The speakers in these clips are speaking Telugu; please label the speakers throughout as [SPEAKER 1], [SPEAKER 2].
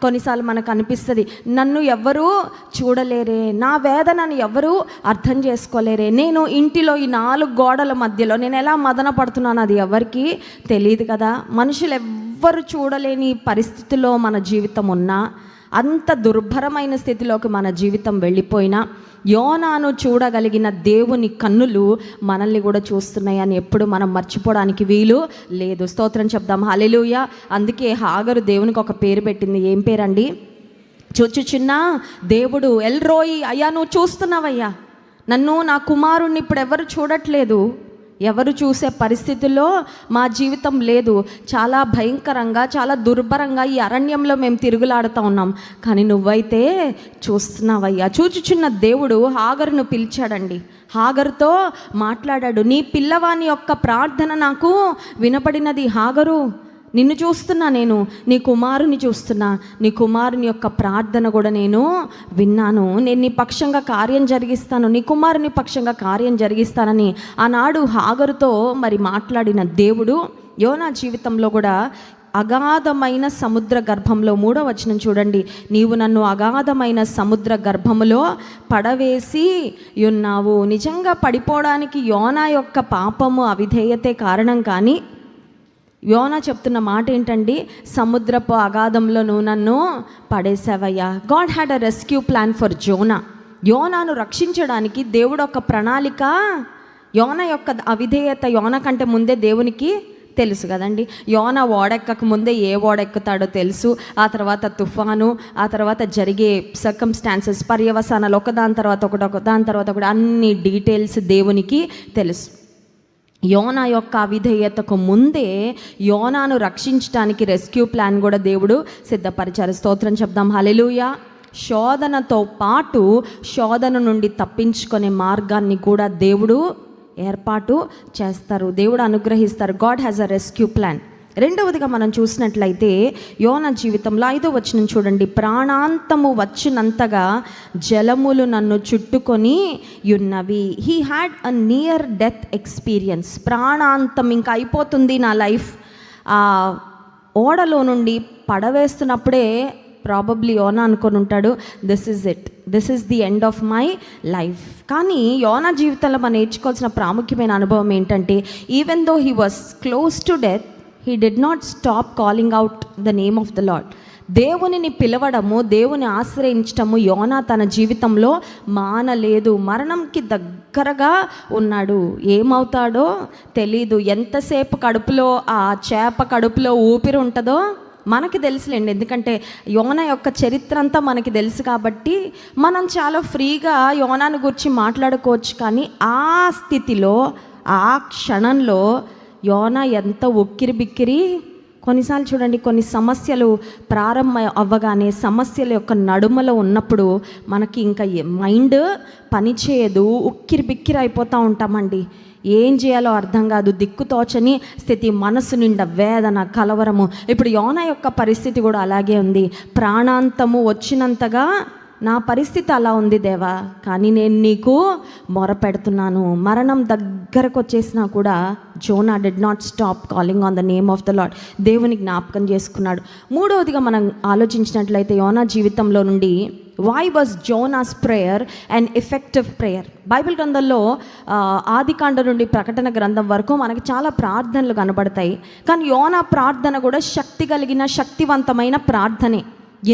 [SPEAKER 1] కొన్నిసార్లు మనకు అనిపిస్తుంది నన్ను ఎవ్వరూ చూడలేరే నా వేదనను ఎవరూ అర్థం చేసుకోలేరే నేను ఇంటిలో ఈ నాలుగు గోడల మధ్యలో నేను ఎలా మదన పడుతున్నాను అది ఎవరికి తెలియదు కదా. మనుషులు ఎవ్వరు చూడలేని పరిస్థితిలో మన జీవితం ఉన్నా అంత దుర్భరమైన స్థితిలోకి మన జీవితం వెళ్ళిపోయినా యోనాను చూడగలిగిన దేవుని కన్నులు మనల్ని కూడా చూస్తున్నాయి అని ఎప్పుడు మనం మర్చిపోవడానికి వీలు లేదు. స్తోత్రం చెప్దాం. హలెలుయ అందుకే హాగరు దేవునికి ఒక పేరు పెట్టింది. ఏం పేరండి? చూచుచున్నా దేవుడు ఎల్రోయి అయ్యా నువ్వు చూస్తున్నావయ్యా. నన్ను నా కుమారుణ్ణి ఇప్పుడు ఎవరు చూడట్లేదు? ఎవరు చూసే పరిస్థితుల్లో మా జీవితం లేదు. చాలా భయంకరంగా చాలా దుర్భరంగా ఈ అరణ్యంలో మేము తిరుగులాడుతూ ఉన్నాం. కానీ నువ్వైతే చూస్తున్నావయ్యా. చూచుచున్న దేవుడు హాగరును పిలిచాడండి. హాగరుతో మాట్లాడాడు నీ పిల్లవాని యొక్క ప్రార్థన నాకు వినపడినది హాగరు. నిన్ను చూస్తున్నా నేను నీ కుమారుని చూస్తున్నా నీ కుమారుని యొక్క ప్రార్థన కూడా నేను విన్నాను. నేను నీ పక్షంగా కార్యం జరిగిస్తాను నీ కుమారుని పక్షంగా కార్యం జరిగిస్తానని ఆనాడు హాగరుతో మరి మాట్లాడిన దేవుడు యోనా జీవితంలో కూడా అగాధమైన సముద్ర గర్భంలో మూడో వచనం చూడండి నీవు నన్ను అగాధమైన సముద్ర గర్భములో పడవేసి ఉన్నావు. నిజంగా పడిపోవడానికి యోనా యొక్క పాపము అవిధేయతే కారణం కానీ యోనా చెప్తున్న మాట ఏంటండి? సముద్రపు అగాధంలో నువ్వు నన్ను పడేసావయ్యా God had a rescue plan for Jonah యోనాను రక్షించడానికి దేవుడు ఒక ప్రణాళిక యోన యొక్క అవిధేయత యోన కంటే ముందే దేవునికి తెలుసు కదండి. యోన ఓడెక్కక ముందే ఏ ఓడెక్కుతాడో తెలుసు. ఆ తర్వాత తుఫాను ఆ తర్వాత జరిగే సర్కమ్స్టాన్సెస్ పర్యవసానాలు ఒకదాని తర్వాత ఒకటి ఒక దాని తర్వాత ఒకటి అన్ని డీటెయిల్స్ దేవునికి తెలుసు. యోనా యొక్క అవిధేయతకు ముందే యోనాను రక్షించడానికి రెస్క్యూ ప్లాన్ కూడా దేవుడు సిద్ధపరిచారు. స్తోత్రం చెప్దాం. హలెలుయ శోధనతో పాటు శోధన నుండి తప్పించుకునే మార్గాన్ని కూడా దేవుడు ఏర్పాటు చేస్తారు. దేవుడు అనుగ్రహిస్తారు. God has a rescue plan. రెండవదిగా మనం చూసినట్లయితే యోన జీవితంలో ఐదో వచనం చూడండి. ప్రాణాంతము వచ్చినంతగా జలములు నన్ను చుట్టుకొని ఉన్నవి. He had a near death experience ప్రాణాంతం ఇంకా అయిపోతుంది నా లైఫ్. ఆ ఓడలో నుండి పడవేస్తున్నప్పుడే ప్రాబబ్లీ యోనా అనుకొని ఉంటాడు this is it this is the end of my life కానీ యోనా జీవితంలో మనం నేర్చుకోవాల్సిన ప్రాముఖ్యమైన అనుభవం ఏంటంటే even though he was close to death he did not stop calling out the name of the Lord దేవునిని పిలవడము దేవుని ఆశ్రయించటము యోనా తన జీవితంలో మానలేదు. మరణంకి దగ్గరగా ఉన్నాడు. ఏమవుతాడో తెలీదు. ఎంతసేపు కడుపులో ఆ చేప కడుపులో ఊపిరి ఉంటుందో మనకి తెలుసులేండి. ఎందుకంటే యోన యొక్క చరిత్ర అంతా మనకి తెలుసు కాబట్టి మనం చాలా ఫ్రీగా యోనాను గురించి మాట్లాడుకోవచ్చు. కానీ ఆ స్థితిలో ఆ క్షణంలో యోన ఎంత ఉక్కిరి బిక్కిరి కొన్నిసార్లు చూడండి కొన్ని సమస్యలు ప్రారంభ అవ్వగానే సమస్యల యొక్క నడుమలో ఉన్నప్పుడు మనకి ఇంకా మైండ్ పనిచేయదు ఉక్కిరి బిక్కిరి అయిపోతూ ఉంటామండి. ఏం చేయాలో అర్థం కాదు దిక్కుతోచని స్థితి మనసు నిండా వేదన కలవరము. ఇప్పుడు యోన యొక్క పరిస్థితి కూడా అలాగే ఉంది. ప్రాణాంతము వచ్చినంతగా నా పరిస్థితి అలా ఉంది దేవా కానీ నేను నీకు మొరపెడుతున్నాను. మరణం దగ్గరకు వచ్చేసినా కూడా Jonah did not stop calling on the name of the Lord దేవుని జ్ఞాపకం చేసుకున్నాడు. మూడవదిగా మనం ఆలోచించినట్లయితే యోనా జీవితంలో నుండి why was Jonah's prayer and effective prayer Bible గ్రంథంలో ఆ, ఆదికాండ నుండి ప్రకటన గ్రంథం వరకు మనకి చాలా ప్రార్థనలు కనబడతాయి. కానీ యోనా ప్రార్థన కూడా శక్తి కలిగిన శక్తివంతమైన ప్రార్థనే.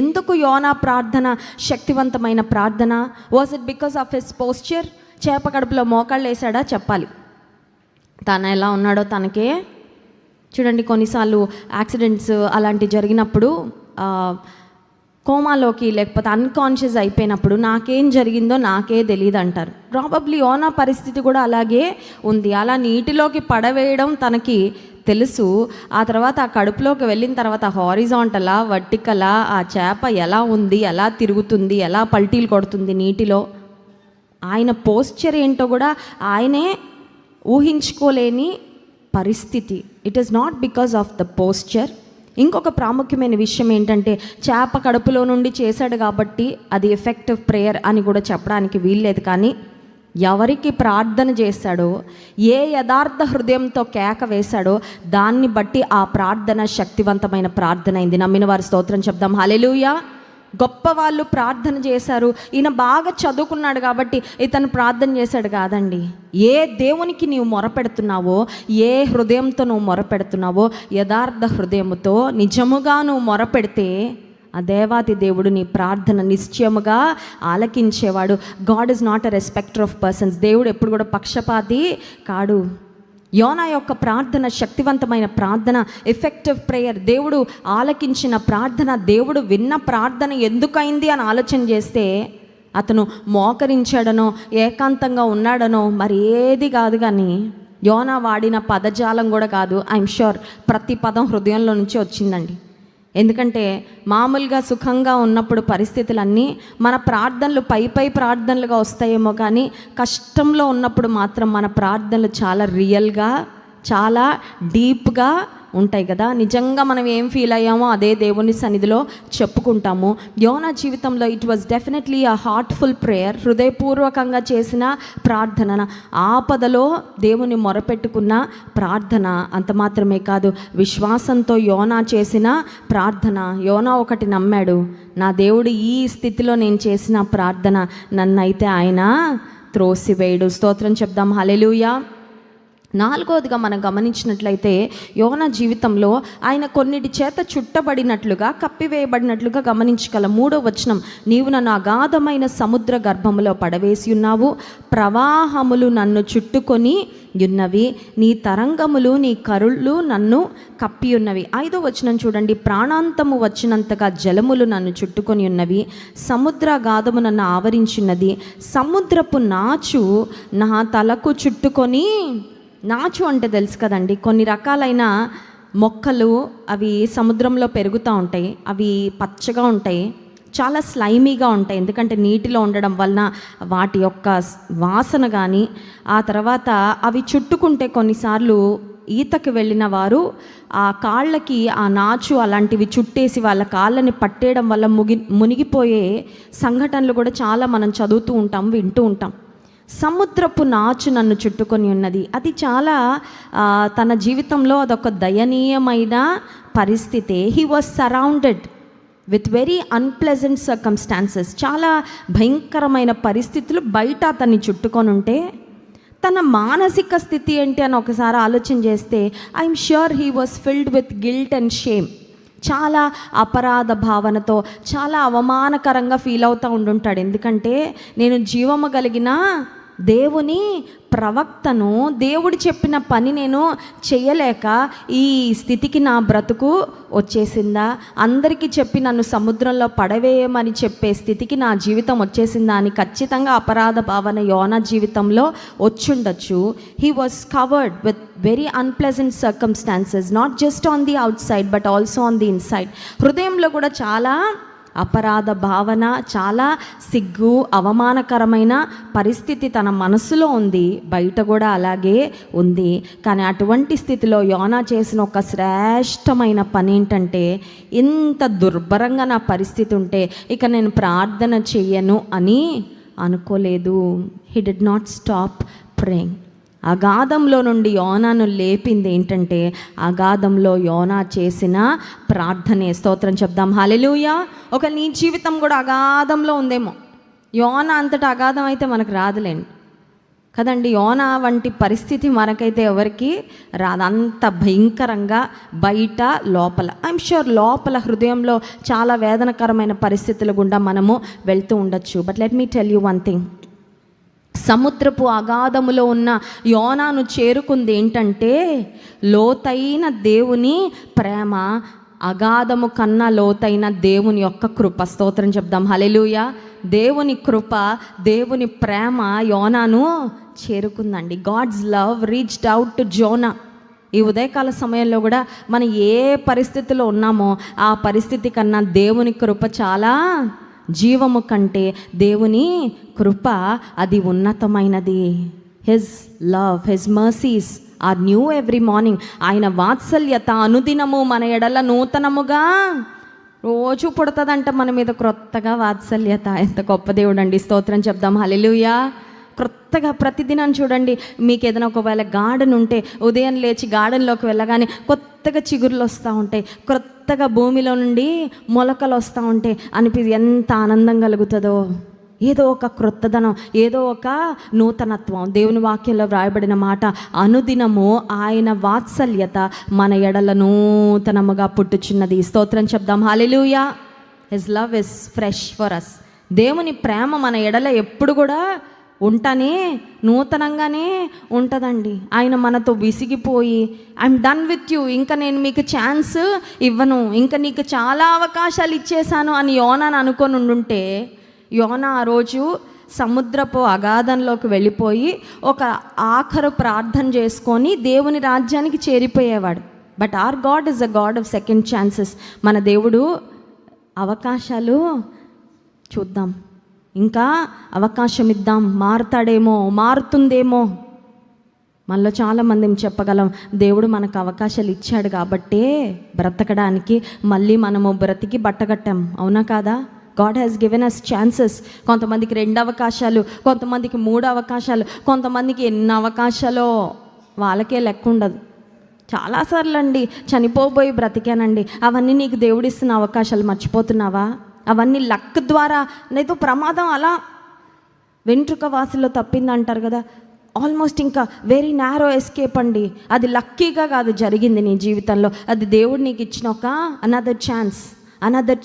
[SPEAKER 1] ఎందుకు యోనా ప్రార్థన శక్తివంతమైన ప్రార్థన? Was it because of his posture చేప కడుపులో మోకాళ్ళు వేసాడా చెప్పాలి. తను ఎలా ఉన్నాడో తనకే చూడండి కొన్నిసార్లు యాక్సిడెంట్స్ అలాంటి జరిగినప్పుడు కోమాలోకి లేకపోతే అన్కాన్షియస్ అయిపోయినప్పుడు నాకేం జరిగిందో నాకే తెలియదు అంటారు ప్రాబబ్లీ ఓనా పరిస్థితి కూడా అలాగే ఉంది. అలా నీటిలోకి పడవేయడం తనకి తెలుసు. ఆ తర్వాత ఆ కడుపులోకి వెళ్ళిన తర్వాత హారిజాంటలా వర్టికలా ఆ చేప ఎలా ఉంది ఎలా తిరుగుతుంది ఎలా పల్టీలు కొడుతుంది నీటిలో? ఆయన పోస్చర్ ఏంటో కూడా ఆయనే ఊహించుకోలేని పరిస్థితి. It is not because of the posture ఇంకొక ప్రాముఖ్యమైన విషయం ఏంటంటే చేప కడుపులో నుండి చేశాడు కాబట్టి అది ఎఫెక్టివ్ ప్రేయర్ అని కూడా చెప్పడానికి వీల్లేదు కానీ ఎవరికి ప్రార్థన చేశాడో ఏ యథార్థ హృదయంతో కేక వేశాడో దాన్ని బట్టి ఆ ప్రార్థన శక్తివంతమైన ప్రార్థన అయింది. నమ్మిన వారి స్తోత్రం చెప్దాం. హలెలుయా గొప్ప వాళ్ళు ప్రార్థన చేశారు. ఈయన బాగా చదువుకున్నాడు కాబట్టి ఇతను ప్రార్థన చేశాడు కాదండి. ఏ దేవునికి నీవు మొరపెడుతున్నావో ఏ హృదయంతో నువ్వు మొరపెడుతున్నావో యథార్థ హృదయంతో నిజముగా నువ్వు మొరపెడితే ఆ దేవాతి దేవుడు నీ ప్రార్థన నిశ్చయముగా ఆలకించేవాడు. God is not a respecter of persons దేవుడు ఎప్పుడు కూడా పక్షపాతి కాడు. యోనా యొక్క ప్రార్థన శక్తివంతమైన ప్రార్థన ఎఫెక్టివ్ ప్రేయర్ దేవుడు ఆలకించిన ప్రార్థన దేవుడు విన్న ప్రార్థన ఎందుకైంది అని ఆలోచన చేస్తే అతను మోకరించాడనో ఏకాంతంగా ఉన్నాడనో మరి ఏది కాదు కానీ యోనా వాడిన పదజాలం కూడా కాదు. ఐఎమ్ షూర్ ప్రతి పదం హృదయంలో నుంచి వచ్చిందండి. ఎందుకంటే మామూలుగా సుఖంగా ఉన్నప్పుడు పరిస్థితులన్నీ మన ప్రార్థనలు పై పై ప్రార్థనలుగా వస్తాయేమో కానీ కష్టంలో ఉన్నప్పుడు మాత్రం మన ప్రార్థనలు చాలా రియల్గా చాలా డీప్గా ఉంటాయి కదా. నిజంగా మనం ఏం ఫీల్ అయ్యామో అదే దేవుని సన్నిధిలో చెప్పుకుంటాము. యోనా జీవితంలో it was definitely a heartful prayer హృదయపూర్వకంగా చేసిన ప్రార్థన. ఆపదలో దేవుని మొరపెట్టుకున్న ప్రార్థన అంత మాత్రమే కాదు. విశ్వాసంతో యోనా చేసిన ప్రార్థన. యోనా ఒకటి నమ్మాడు నా దేవుడు ఈ స్థితిలో నేను చేసిన ప్రార్థన నన్నైతే ఆయన త్రోసివేయుడు. స్తోత్రం చెప్దాం. హలెలుయా నాలుగవదిగా మనం గమనించినట్లయితే యోన జీవితంలో ఆయన కొన్నిటి చేత చుట్టబడినట్లుగా కప్పివేయబడినట్లుగా గమనించగల మూడో వచనం నీవు నన్ను అగాధమైన సముద్ర గర్భములో పడవేసి ఉన్నావు. ప్రవాహములు నన్ను చుట్టుకొని ఉన్నవి. నీ తరంగములు నీ కరుళ్ళు నన్ను కప్పి ఉన్నవి. ఐదో వచనం చూడండి ప్రాణాంతము వచ్చినంతగా జలములు నన్ను చుట్టుకొని ఉన్నవి. సముద్ర గాధము నన్ను ఆవరించున్నది సముద్రపు నాచు నా తలకు చుట్టుకొని నాచు అంటే తెలుసు కదండి. కొన్ని రకాలైన మొక్కలు అవి సముద్రంలో పెరుగుతూ ఉంటాయి. అవి పచ్చగా ఉంటాయి. చాలా స్లైమీగా ఉంటాయి. ఎందుకంటే నీటిలో ఉండడం వలన వాటి యొక్క వాసన కానీ ఆ తర్వాత అవి చుట్టుకుంటే కొన్నిసార్లు ఈతకి వెళ్ళిన వారు ఆ కాళ్ళకి ఆ నాచు అలాంటివి చుట్టేసి వాళ్ళ కాళ్ళని పట్టేయడం వల్ల ముగి మునిగిపోయే సంఘటనలు కూడా చాలా మనం చదువుతూ ఉంటాం వింటూ ఉంటాం. సముద్రపు నాచు నన్ను చుట్టుకొని ఉన్నది. అది చాలా తన జీవితంలో అదొక దయనీయమైన పరిస్థితి. He was surrounded with very unpleasant circumstances చాలా భయంకరమైన పరిస్థితులు బయట అతన్ని చుట్టుకొని ఉంటే తన మానసిక స్థితి ఏంటి అని ఒకసారి ఆలోచన చేస్తే I'm sure he was filled with guilt and shame చాలా అపరాధ భావనతో చాలా అవమానకరంగా ఫీల్ అవుతూ ఉండుంటాడు. ఎందుకంటే నేను జీవము కలిగిన దేవుని ప్రవక్తను దేవుడు చెప్పిన పని నేను చేయలేక ఈ స్థితికి నా బ్రతుకు వచ్చేసిందా? అందరికీ చెప్పి నన్ను సముద్రంలో పడవేయమని చెప్పే స్థితికి నా జీవితం వచ్చేసిందా అని ఖచ్చితంగా అపరాధ భావన యోన జీవితంలో వచ్చుండొచ్చు. He was covered with very unpleasant circumstances not just on the outside but also on the inside హృదయంలో కూడా చాలా అపరాధ భావన చాలా సిగ్గు అవమానకరమైన పరిస్థితి తన మనసులో ఉంది. బయట కూడా అలాగే ఉంది. కానీ అటువంటి స్థితిలో యోనా చేసిన ఒక శ్రేష్టమైన పని ఏంటంటే ఇంత దుర్భరంగా నా పరిస్థితి ఉంటే ఇక నేను ప్రార్థన చెయ్యను అని అనుకోలేదు. He did not stop praying అగాధంలో నుండి యోనాను లేపింది ఏంటంటే అగాధంలో యోనా చేసిన ప్రార్థనే. స్తోత్రం చెప్దాం. హలెలూయా ఒక నీ జీవితం కూడా అగాధంలో ఉందేమో. యోన అంతటా అగాధం అయితే మనకు రాదులేండి. కదండి యోన వంటి పరిస్థితి మనకైతే ఎవరికి రాదు. అంత భయంకరంగా బయట లోపల ఐఎమ్ షూర్ లోపల హృదయంలో చాలా వేదనకరమైన పరిస్థితుల గుండా మనము వెళ్తూ ఉండొచ్చు. But let me tell you one thing సముద్రపు అగాధములో ఉన్న యోనాను చేరుకుంది ఏంటంటే లోతైన దేవుని ప్రేమ అగాధము కన్నా లోతైన దేవుని యొక్క కృప. స్తోత్రం చెప్దాం. హలెలుయ దేవుని కృప దేవుని ప్రేమ యోనాను చేరుకుందండి. God's love reached out to Jonah. ఈ ఉదయకాల సమయంలో కూడా మనం ఏ పరిస్థితిలో ఉన్నామో ఆ పరిస్థితి కన్నా దేవుని కృప చాలా జీవము కంటే దేవుని కృప అది ఉన్నతమైనది. His love his mercies are new every morning ఆయన వాత్సల్యత అనుదినము మన ఎడల నూతనముగా రోజు పుడతదంట మన మీద క్రొత్తగా వాత్సల్యత. ఎంత గొప్ప దేవుడు అండి స్తోత్రం చెప్దాం. హలెలుయా క్రొత్తగా ప్రతిదినం చూడండి మీకు ఏదైనా ఒకవేళ గార్డెన్ ఉంటే ఉదయం లేచి గార్డెన్లోకి వెళ్ళగానే కొత్తగా చిగురులు వస్తూ ఉంటాయి క్రొత్తగా భూమిలో నుండి మొలకలు వస్తూ ఉంటాయి. అనిపి ఎంత ఆనందం కలుగుతుందో. ఏదో ఒక క్రొత్తదనం ఏదో ఒక నూతనత్వం. దేవుని వాక్యంలో వ్రాయబడిన మాట అనుదినము ఆయన వాత్సల్యత మన ఎడల నూతనముగా పుట్టుచున్నది. స్తోత్రం చెప్దాం. Hallelujah his love is fresh for us దేవుని ప్రేమ మన ఎడల ఎప్పుడు కూడా ఉంటనే నూతనంగానే ఉంటుందండి. ఆయన మనతో విసిగిపోయి ఐఎమ్ డన్ విత్ యూ ఇంకా నేను మీకు ఛాన్స్ ఇవ్వను ఇంకా నీకు చాలా అవకాశాలు ఇచ్చేశాను అని యోనాని అనుకొని ఉండుంటే యోన ఆ రోజు సముద్రపు అగాధంలోకి వెళ్ళిపోయి ఒక ఆఖరు ప్రార్థన చేసుకొని దేవుని రాజ్యానికి చేరిపోయేవాడు. But our God is a God of second chances మన దేవుడు అవకాశాలు చూద్దాం. ఇంకా అవకాశం ఇద్దాం మారుతాడేమో మారుతుందేమో. మనలో చాలామంది చెప్పగలం దేవుడు మనకు అవకాశాలు ఇచ్చాడు కాబట్టే బ్రతకడానికి మళ్ళీ మనము బ్రతికి బట్టగట్టాం. అవునా కాదా? God has given us chances కొంతమందికి రెండు అవకాశాలు కొంతమందికి మూడు అవకాశాలు కొంతమందికి ఎన్ని అవకాశాలో వాళ్ళకే లెక్క ఉండదు. చాలాసార్లు అండి చనిపోబోయి బ్రతికానండి అవన్నీ నీకు దేవుడిస్తున్న అవకాశాలు మర్చిపోతున్నావా? అవన్నీ లక్ ద్వారా లేదు ప్రమాదం అలా వెంట్రుక వాసుల్లో తప్పింది అంటారు కదా. ఆల్మోస్ట్ ఇంకా వెరీ నారో ఎస్కేప్ అండి. అది లక్కీగా కాదు జరిగింది నీ జీవితంలో. అది దేవుడు నీకు ఇచ్చిన ఒక అనదర్ ఛాన్స్ అనదర్